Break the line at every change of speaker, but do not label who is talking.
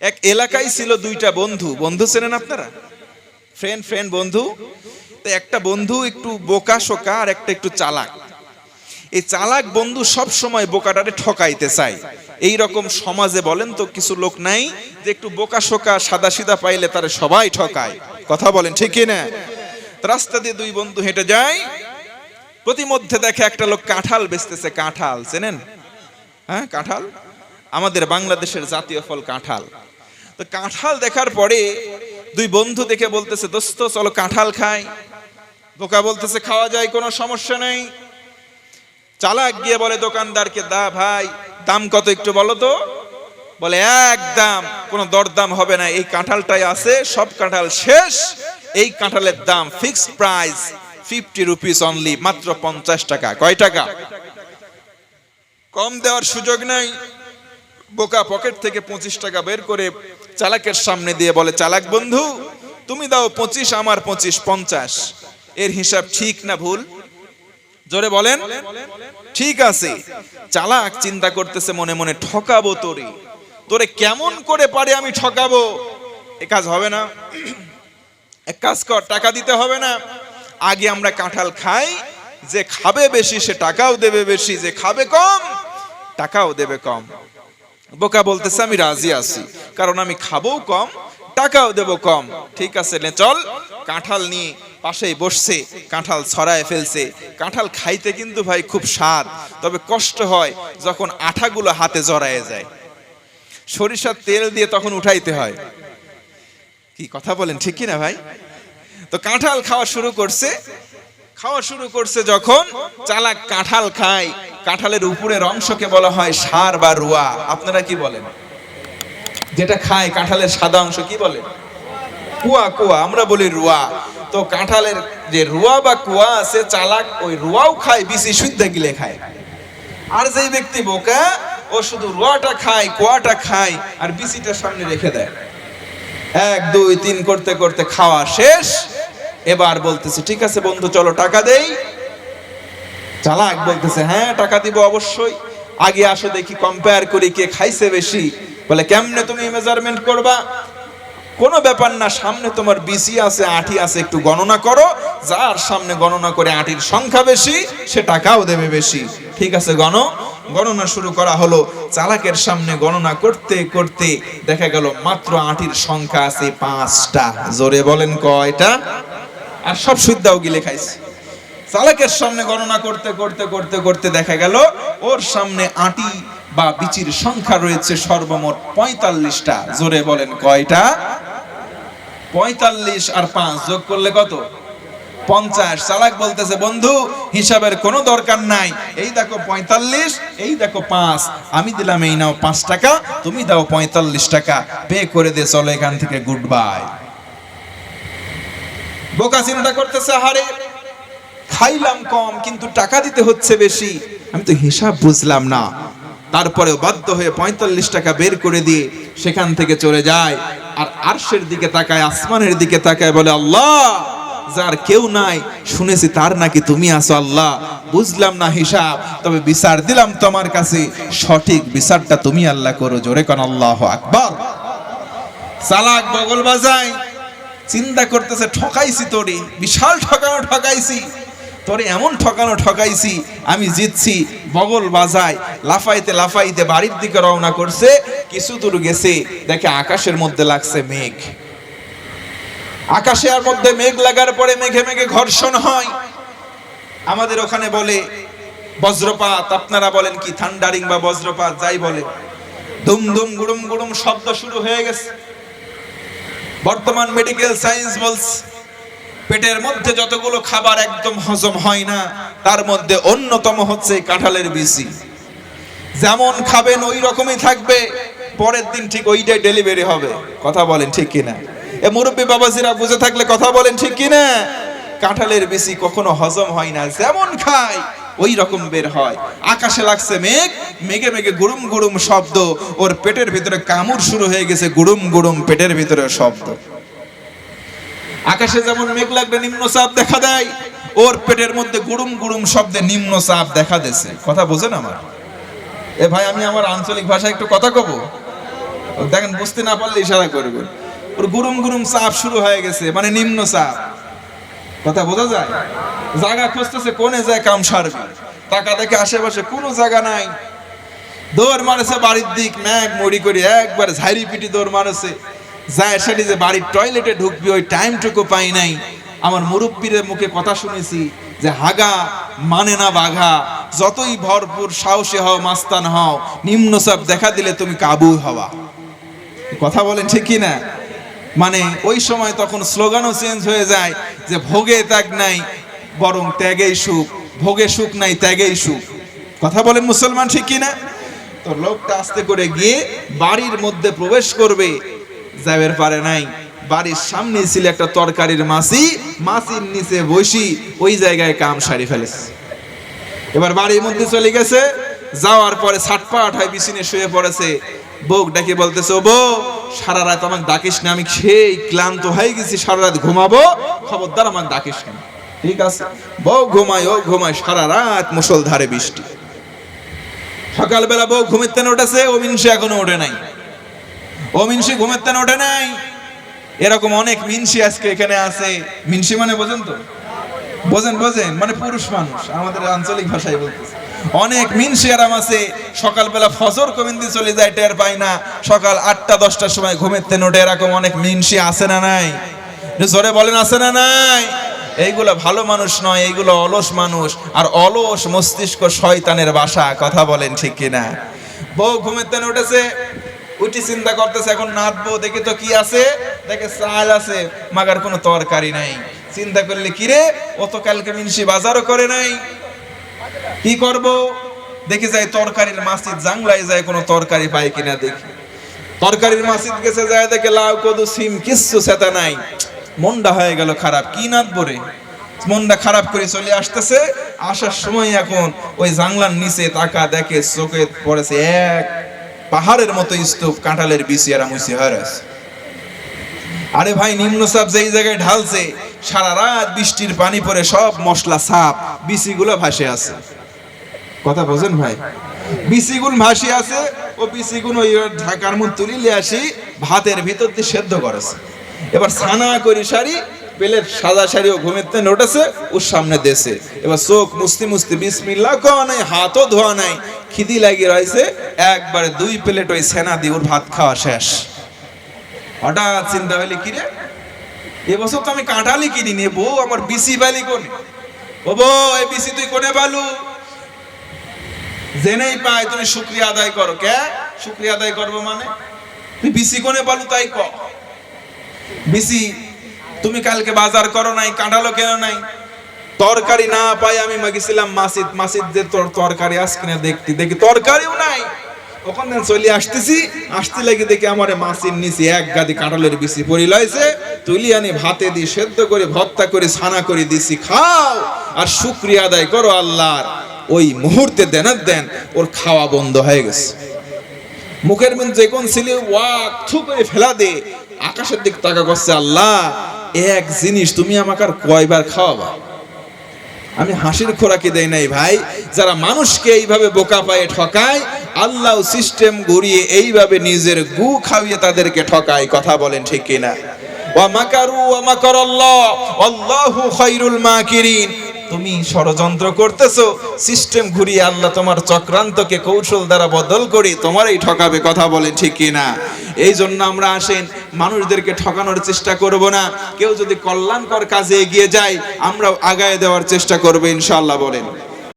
এক এলাকায় ছিল দুইটা বন্ধু। বন্ধু চেনেন আপনারা? ফ্রেন্ড ফ্রেন্ড, বন্ধু। তো একটা বন্ধু একটু বোকা শোকা আর একটা একটু চালাক। এই চালাক বন্ধু সব সময় বোকাটারে ঠকাইতে চায়। এই রকম সমাজে বলেন তো, কিছু লোক নাই যে একটু বোকা শোকা সাদা সিদা পাইলে তারা সবাই ঠকায়। কথা বলেন, ঠিক না? রাস্তা দিয়ে দুই বন্ধু হেঁটে যায়। প্রতিমধ্যে দেখে একটা লোক কাঁঠাল বেচতেছে, কাঁঠাল। চেনেন? হ্যাঁ কাঁঠাল? আমাদের বাংলাদেশের জাতীয় ফল কাঁঠাল। তো কাঁঠাল দেখার পরে দুই বন্ধু দেখে বলতেছে, দোস্ত, চলো কাঁঠাল খাই। বোকা বলতেছে, খাওয়া যায়, কোনো সমস্যা নেই। চালাক গিয়ে বলে, দোকানদারকে দা ভাই, দাম কত একটু বলো তো? বলে, এক দাম, কোনো দরদাম হবে না, এই কাঁঠালটাই আছে, সব কাঁঠাল শেষ, এই কাঁঠালের দাম fixed price fifty rupees only মাত্র পঞ্চাশ টাকা। কয় টাকা? কম দেওয়ার সুযোগ নাই। বোকা পকেট থেকে পঁচিশ টাকা বের করে চালাকের সামনে দিয়ে বলে, চালাক বন্ধু, তুমি দাও পঁচিশ, আমার পঁচিশ, পঞ্চাশ। এর হিসাব ঠিক না ভুল? জোরে বলেন, ঠিক আছে। চালাক চিন্তা করতেছে মনে মনে, ঠকাবো তোরে। তোরে কেমন করে পারে আমি ঠকাবো? এ কাজ হবে না। এক কাজ কর, টাকা দিতে হবে না। আগে আমরা কাঁঠাল খাই। যে খাবে বেশি, সে টাকাও দেবে বেশি। যে খাবে কম, টাকাও দেবে কম। বোকা বলতেছে, আমি রাজি আছি। কারণ আমি খাবও কম, টাকাও দেব কম। ঠিক আছে, নে চল। কাঁঠাল নিয়ে পাশেই বসছে, কাঁঠাল ছড়ায় ফেলছে। কাঁঠাল খাইতে কিন্তু ভাই খুব স্বাদ, তবে কষ্ট হয় যখন আঠাগুলো হাতে জড়ায় যায়। সরিষার তেল দিয়ে তখন উঠাইতে হয়। কি কথা বলেন, ঠিক কি না ভাই? তো কাঁঠাল খাওয়া শুরু করছে। খাওয়া শুরু করছে যখন চালাক কাঁঠাল খায় কাঁঠালের উপরের অংশকে বলা হয় সার বা রুয়া। আপনারা কি বলেন? যেটা খায় কাঁঠালের সাদা অংশ, কি বলে? কুয়া কুয়া, আমরা বলি রুয়া। তো কাঁঠালের যে রুয়া বা কুয়া আছে, চালাক ওই রুয়াও খায় বিসি শুদ্ধ গিলে খায়। আর যেই ব্যক্তি বোকা, ও শুধু রুয়াটা খায়, কুয়াটা খায়, আর বিসিটা সামনে রেখে দেয়। এক, দুই, তিন করতে করতে খাওয়া শেষ। এবার বলতেছে, ঠিক আছে বন্ধু, চলো টাকা দেই। চালাক বলতেছে হ্যাঁ টাকা দিব অবশ্যই। আগে আসো দেখি কম্পেয়ার করি কে খাইছে বেশি। বলে, কেমনে তুমি মেজারমেন্ট করবা? কোনো ব্যাপার না, সামনে তোমার বিসি আছে, আটি আছে, একটু গণনা করো। যার সামনে গণনা করে আটির সংখ্যা বেশি, সে টাকাও দেবে বেশি। ঠিক আছে, গণ। গণনা শুরু করা হলো চালাকের সামনে গণনা করতে করতে দেখা গেল মাত্র আটির সংখ্যা আছে পাঁচটা। জোরে বলেন কয়টা? আর সব সুদ্ধাও গিলে খাইছে। চালাকের সামনে গণনা করতে করতে করতে করতে দেখা গেল, ওর সামনে আটি বা বিচির সংখ্যা রয়েছে সর্বমোট পঁয়তাল্লিশটা। জোরে বলেন, কয়টা? পঁয়তাল্লিশ আর পাঁচ যোগ করলে কত? পঞ্চাশ। চালাক বলতেছে, বন্ধু, হিসাবের কোনো দরকার নাই। এই দেখো পঁয়তাল্লিশ, এই দেখো পাঁচ। আমি দিলাম, এই নাও পাঁচ টাকা, তুমি দাও পঁয়তাল্লিশ টাকা। পে করে দে চলো এখান থেকে, গুড বাই। বোকা করতেছে হারে খাইলাম কম, কিন্তু টাকা দিতে হচ্ছে বেশি। আমি তো হিসাব বুঝলাম না। তারপরে বাধ্য হয়ে পঁয়তাল্লিশ টাকা বের করে দিয়ে সেখান থেকে চলে যায়। আর আরশের দিকে তাকায়, আসমানের দিকে তাকায়, বলে, আল্লাহ, যার কেউ নাই, শুনেছি তার নাকি তুমি আছো, আল্লাহ। বুঝলাম না হিসাব, তবে বিচার দিলাম তোমার কাছে। সঠিক বিচারটা তুমি আল্লাহ করো, জোরে কোন, আল্লাহ আকবার। চালাক বগল বাজায়, চিন্তা করতেছে, ঠকাইছি তোরে, বিশাল ঠকানো ঠকাইছি। তোরে এমন ঠকানো ঠকাইছি, আমি জিতছি, বগল বাজায়, লাফাইতে লাফাইতে বাড়ির দিকে রওনা করছে, কিছু দূর গেছে, দেখে আকাশের মধ্যে লাগছে মেঘ। আকাশের মধ্যে মেঘ লাগার পরে মেঘে মেঘে ঘর্ষণ হয়। আমাদের ওখানে বলে, বজ্রপাত আপনারা বলেন কি, থান্ডারিং বা বজ্রপাত যাই বলে। দুম দুম গুড়ুম গুড়ুম শব্দ শুরু হয়ে গেছে। বর্তমান মেডিকেল সায়েন্স বলছে পেটের মধ্যে যতগুলো খাবার একদম হজম হয় না, তার মধ্যে অন্যতম হচ্ছে কাঁঠালের বিসি যেমন খাবেন ওই রকমই থাকবে, পরের দিন ঠিক ওইটাই ডেলিভারি হবে। কথা বলেন ঠিক কিনা? এ মুরব্বী বাবাজিরা বুঝে থাকলে কথা বলেন ঠিক কিনা? কাঁঠালের বিসি কখনো হজম হয় না, যেমন খায়, ওই রকম বের হয়। আকাশে লাগছে মেঘ, মেঘে মেঘে গুড়ুম গুড়ুম শব্দ, ওর পেটের ভিতরে কামড় শুরু হয়ে গেছে গুড়ুম গুড়ুম পেটের ভিতরে শব্দ। আকাশে যেমন মেঘ লাগবে, নিম্ন চাপ দেখা দেয়। ওর পেটের মধ্যে গুড়ুম গুড়ুম শব্দে নিম্ন চাপ দেখা দিছে কথা বোঝেন আমার? এ ভাই, আমি আমার আঞ্চলিক ভাষায় একটু কথা কব? দেখেন, বুঝতে না পারলে ইশারা করবে ওর গুরুম গুরুম চাপ শুরু হয়ে গেছে মানে নিম্ন চাপ। কথা বোঝা যায়? জায়গা খুঁজতেছে, কোনে যায় কাম সারবে। টাকা দেখে আশেপাশে কোনো জায়গা নাই। দৌড় মারেছে বাড়ির দিক, ম্যাগ মরি করে একবার ঝাড়ি পিটি দৌড় মারেছে। যায় সেটি যে বাড়ির টয়লেটে ঢুকবি, ওই টাইমটুকু পাই নাই। আমার মুরব্বীর মুখে কথা শুনেছি যে, হাগা মানে না বাঘা, যতই ভরপুর সাহসী হও, মাস্তান হও নিম্নচাপ দেখা দিলে তুমি কাবু হওয়া। কথা বলেন ঠিক না? মানে ওই সময় তখন স্লোগানও চেঞ্জ হয়ে যায় যে, ভোগে ত্যাগ নাই, বরং ত্যাগেই সুখ। ভোগে সুখ নাই, ত্যাগেই সুখ। কথা বলেন মুসলমান ঠিক কি না? তো লোকটা আস্তে করে গিয়ে বাড়ির মধ্যে প্রবেশ করবে। যাবের পারে নাই। বাড়ির সামনে ছিল একটা তরকারির মাসি মাসির নিচে বসি ওই জায়গায় কাম সারি ফেলেছে। এবার বাড়ির মধ্যে চলে গেছে, যাওয়ার পরে ছাটপাট হয় বিছিনে শুয়ে পড়েছে। বউ ডাকে বলতেছে ও বউ সারা রাত আমাকে ডাকিস না, আমি সেই ক্লান্ত হয়ে গেছি, সারা রাত ঘুমাবো। খবরদার আমাকে ডাকিস না। ঠিক আছে, বউ ঘুমায়, ও ঘুমায়, সারা রাত মুসলধারে বৃষ্টি। সকালবেলা বউ ঘুমের তেনে উঠেছে ও মিনসি এখনও ওঠে নাই। ও মিনসি, ঘুমের তেনে ওঠে নাই। এরকম অনেক মিনসি আজকে এখানে আছে। মিনসি মানে বোঝেন তো? বোঝেন বোঝেন মানে পুরুষ মানুষ, আমাদের আঞ্চলিক ভাষায় বলতেছে। অনেক মিনসি আরাম আছে, সকালবেলা ফজর কমিন্দি চলে যায়, টের পায় না। সকাল আটটা, দশটার সময় ঘুমের ওঠে, এরকম অনেক মিনসি আছে না নাই? জোরে বলেন, আছে না নাই? এইগুলো ভালো মানুষ নয়, এইগুলো অলস মানুষ। আর অলস মস্তিষ্ক শয়তানের বাসা, কথা বলেন ঠিক কিনা? বউ ঘুমের তেন উঠেছে উঠি চিন্তা করতেছে, এখন নাচবো, দেখে তো কি আছে। দেখে চাল আছে, মাগার কোনো তরকারি নাই। চিন্তা করলে কি রে ও তো কালকে মিনসি বাজারও করে নাই। কি করব? দেখে যাই তরকারির মাসিদ জাংলায় যায় কোনো তরকারি পাই কিনা দেখি। তরকারির মাসিদ গেছে, যায় দেখে লাউ, কদু, সিম, কিচ্ছু সেটা নাই। মনটা হয়ে গেল খারাপ, কি নাচবো রে? মনটা খারাপ করে চলে আসতেছে, আসার সময় এখন ওই জাংলার নিচে তাকা দেখে চোখে পড়েছে এক পাহাড়ের মতো স্তূপ, কাঁঠালের বিচি আর মুসি হারাস। আরে ভাই নিম্নচাপ যেই জায়গায় ঢালছে, সারা রাত বৃষ্টির পানি পরে সব মশলা, সাপ বিচিগুলো ভাসে আছে। কথা বোঝেন ভাই? বিচিগুন ভাসি আছে, ও বিচিগুন ওই ঢাকার মধ্যে তুলিলে আসি, ভাতের ভিতর দিয়ে সেদ্ধ করেছে। এবার ছানা করে শাড়ি পেলের সাদা শাড়ি ও ঘুমের তেন উঠেছে ওর সামনে দেশে এবার চোখ মুস্তি মুস্তি বিসমিল্লা খাওয়া নাই, হাতও ধোয়া নাই, খিদি লাগিয়ে রয়েছে, একবারে দুই প্লেট ওই সেনা দিয়ে ওর ভাত খাওয়া শেষ। হঠাৎ চিন্তা হইলে, কিরে এবছর তো আমি কাঁঠালি কিনি নে বউ আমার বিসি বালি কোনে? ও বউ এই বিসি তুই কোনে বালু জেনেই পাই, তুমি শুক্রিয়া আদায় করো। কে? শুক্রিয়া আদায় করব মানে? তুই বিসি কোনে বালু তাই ক? বিসি তুমি কালকে বাজার করো নাই কাঁঠালো কেন নাই? তরকারি না পাই আমি মাগিছিলাম মাসিদ মাসিদ যে তোর তরকারি আস কিনা দেখতে, দেখি তরকারিও নাই। ওখান থেকে চলে আসতেছি, আসতে লাগি দেখি আমার মাসির নিচে এক গাদি কাঁঠালের বিসি পড়ি লয়েছে তুলি আনি ভাতে দি, সেদ্ধ করে, ভর্তা করে, ছানা করে দিছি, খাও। আর শুক্রিয়া আদায় করো আল্লাহর। ওই মুহূর্তে দেন দেন, ওর খাওয়া বন্ধ হয়ে গেছে। মুখের মধ্যে কোন ছিলে ওয়াক থু করে ফেলা দে, আকাশের দিক তাকা করছে আল্লাহ। এক জিনিস তুমি আমাকে আর কয়বার খাওয়াবা? আমি হাসির খোরাকি দেই নাই ভাই। যারা মানুষকে এইভাবে বোকা পায়ে ঠকায়, আল্লাহ সিস্টেম ঘুরিয়ে এইভাবে নিজের গু খাওয়িয়ে তাদেরকে ঠকায়, কথা বলেন ঠিক কিনা? তুমি ষড়যন্ত্র করতেছো সিস্টেম ঘুরিয়ে আল্লাহ তোমার চক্রান্তকে কৌশল দ্বারা বদল করি তোমারই ঠকাবে, কথা বলে ঠিক কিনা? এই জন্য আমরা আসেন মানুষদেরকে ঠকানোর চেষ্টা করব না। কেউ যদি কল্যাণকর কাজে এগিয়ে যায়, আমরাও আগায় দেওয়ার চেষ্টা করব, ইনশাআল্লাহ বলেন।